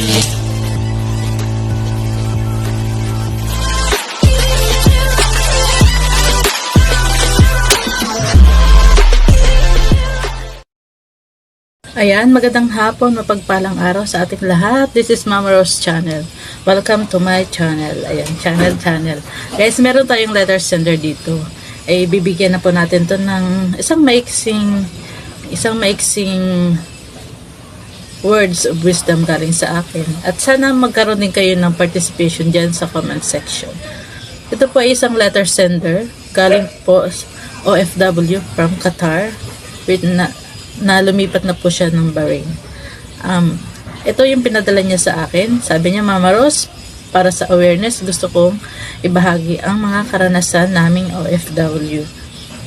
Ayan, magandang hapon, mapagpalang araw sa ating lahat. This is Mama Rose Channel. Welcome to my channel. Ayan, channel, channel. Guys, meron tayong letter sender dito. Ay, bibigyan na po natin to ng isang maiksing, isang maiksing words of wisdom galing sa akin. At sana magkaroon din kayo ng participation dyan sa comment section. Ito po ay isang letter sender galing po OFW from Qatar with na, na lumipat na po siya ng Bahrain. Um, ito yung pinadala niya sa akin. Sabi niya, Mama Rose, para sa awareness, gusto kong ibahagi ang mga karanasan naming OFW.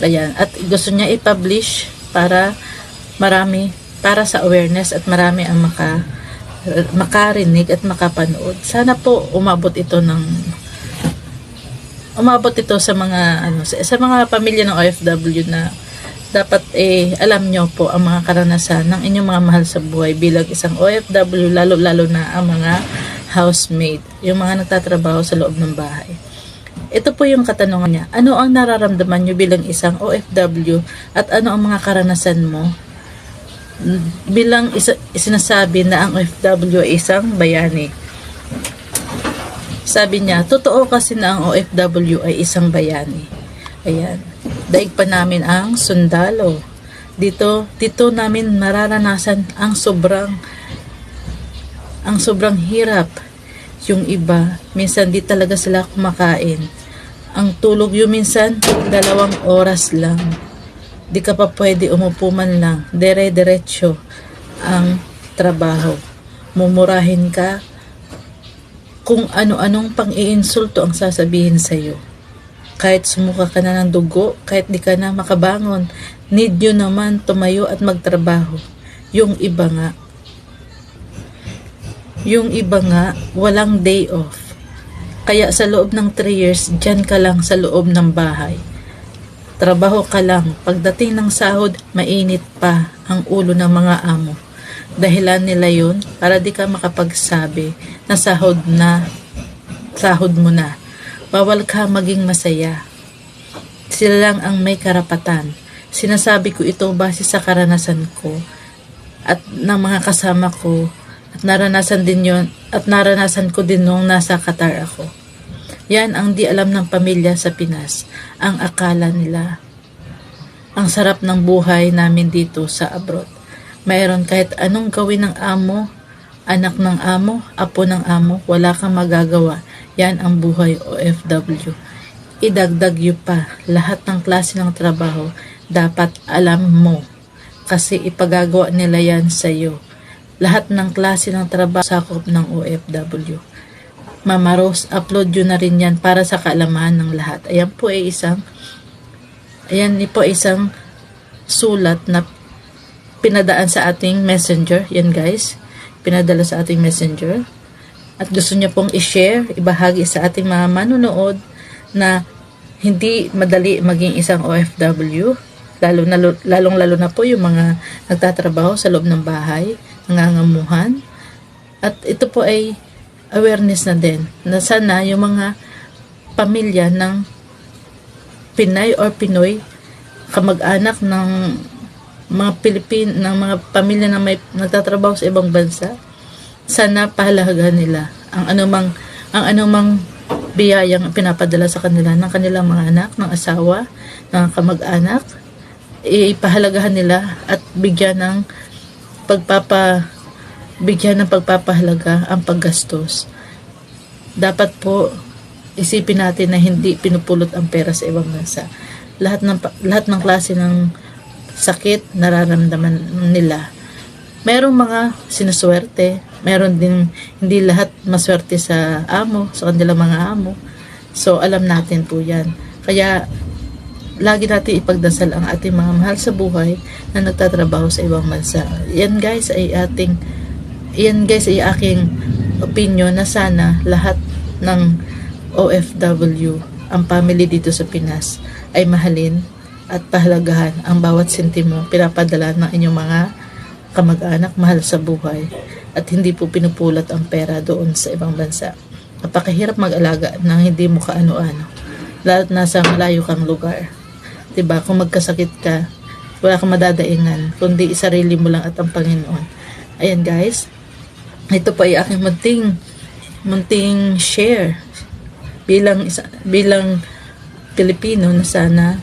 Ayan. At gusto niya i-publish para marami, para sa awareness at marami ang maka, makarinig at makapanood. Sana po umabot ito ng umabot ito sa mga ano sa, sa mga pamilya ng OFW na dapat eh alam nyo po ang mga karanasan ng inyong mga mahal sa buhay bilang isang OFW lalo lalo na ang mga housemaid, yung mga nagtatrabaho sa loob ng bahay. Ito po yung katanungan niya. Ano ang nararamdaman nyo bilang isang OFW at ano ang mga karanasan mo bilang isa, sinasabi na ang OFW ay isang bayani? Sabi niya, totoo kasi na ang OFW ay isang bayani. Ayan. Daig pa namin ang sundalo. Dito, dito namin nararanasan ang sobrang ang sobrang hirap. Yung iba, minsan di talaga sila kumakain. Ang tulog yung minsan, dalawang oras lang. Di ka pa pwede umupo man lang. Dire-diretso ang trabaho. Mumurahin ka, kung ano-anong pang-iinsulto ang sasabihin sa'yo. Kahit sumuka ka na ng dugo, kahit di ka na makabangon, need nyo naman tumayo at magtrabaho. Yung iba nga, yung iba nga, walang day off. Kaya sa loob ng 3 years, dyan ka lang sa loob ng bahay. Trabaho ka lang. Pagdating ng sahod, mainit pa ang ulo ng mga amo. Dahilan nila yun para di ka makapagsabi na sahod na, sahod mo na. Bawal ka maging masaya. Sila lang ang may karapatan. Sinasabi ko ito base sa karanasan ko at ng mga kasama ko at naranasan din yon at naranasan ko din nung nasa Qatar ako. Yan ang di alam ng pamilya sa Pinas. Ang akala nila. Ang sarap ng buhay namin dito sa abroad. Mayroon kahit anong gawin ng amo, anak ng amo, apo ng amo, wala kang magagawa. Yan ang buhay OFW. Idagdag yu pa, lahat ng klase ng trabaho, dapat alam mo. Kasi ipagagawa nila yan sa iyo. Lahat ng klase ng trabaho sakop ng OFW. Mama Rose, upload yun na rin yan para sa kaalaman ng lahat. Ayan po ay isang ayan po isang sulat na pinadaan sa ating messenger. Yan guys. Pinadala sa ating messenger. At gusto niya pong i-share, ibahagi sa ating mga manunood na hindi madali maging isang OFW. Lalo na, lalong lalo na po yung mga nagtatrabaho sa loob ng bahay, nangangamuhan. At ito po ay awareness na din na sana yung mga pamilya ng Pinay or Pinoy kamag-anak ng mga Pilipin, ng mga pamilya na may nagtatrabaho sa ibang bansa, sana pahalagahan nila ang anumang ang anumang biyayang pinapadala sa kanila ng kanilang mga anak, ng asawa, ng kamag-anak, ipahalagahan nila at bigyan ng pagpapa bigyan ng pagpapahalaga ang paggastos. Dapat po isipin natin na hindi pinupulot ang pera sa ibang bansa. Lahat ng lahat ng klase ng sakit nararamdaman nila. Merong mga sinuswerte, meron din hindi lahat maswerte sa amo, sa kanilang mga amo. So alam natin po 'yan. Kaya lagi natin ipagdasal ang ating mga mahal sa buhay na nagtatrabaho sa ibang bansa. Yan guys ay ating yan guys ay aking opinion na sana lahat ng OFW ang family dito sa Pinas ay mahalin at pahalagahan ang bawat sentimo pinapadala ng inyong mga kamag-anak mahal sa buhay. at hindi po pinupulot ang pera doon sa ibang bansa. Napakahirap mag-alaga na hindi mo kaano-ano. Lalo nasa malayo kang lugar. 'Di ba Kung magkasakit ka, wala kang madadaingan, kundi sarili mo lang at ang Panginoon. Ayan guys, ito po ay aking munting, munting share bilang isa, bilang Pilipino na sana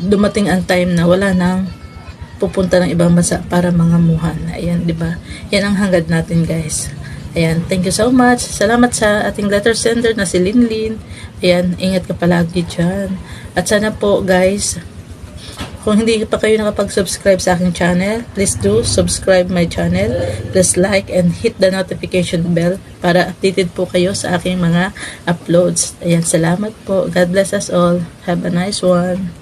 dumating ang time na wala nang pupunta ng ibang bansa para mangamuhan. Ayan, di ba? Yan ang hangad natin, guys. Ayan, thank you so much. Salamat sa ating letter sender na si Linlin. Ayan, ingat ka palagi dyan. At sana po, guys, kung hindi pa kayo nakapag-subscribe sa aking channel, please do subscribe my channel. Please like and hit the notification bell para updated po kayo sa aking mga uploads. Ayan, salamat po. God bless us all. Have a nice one.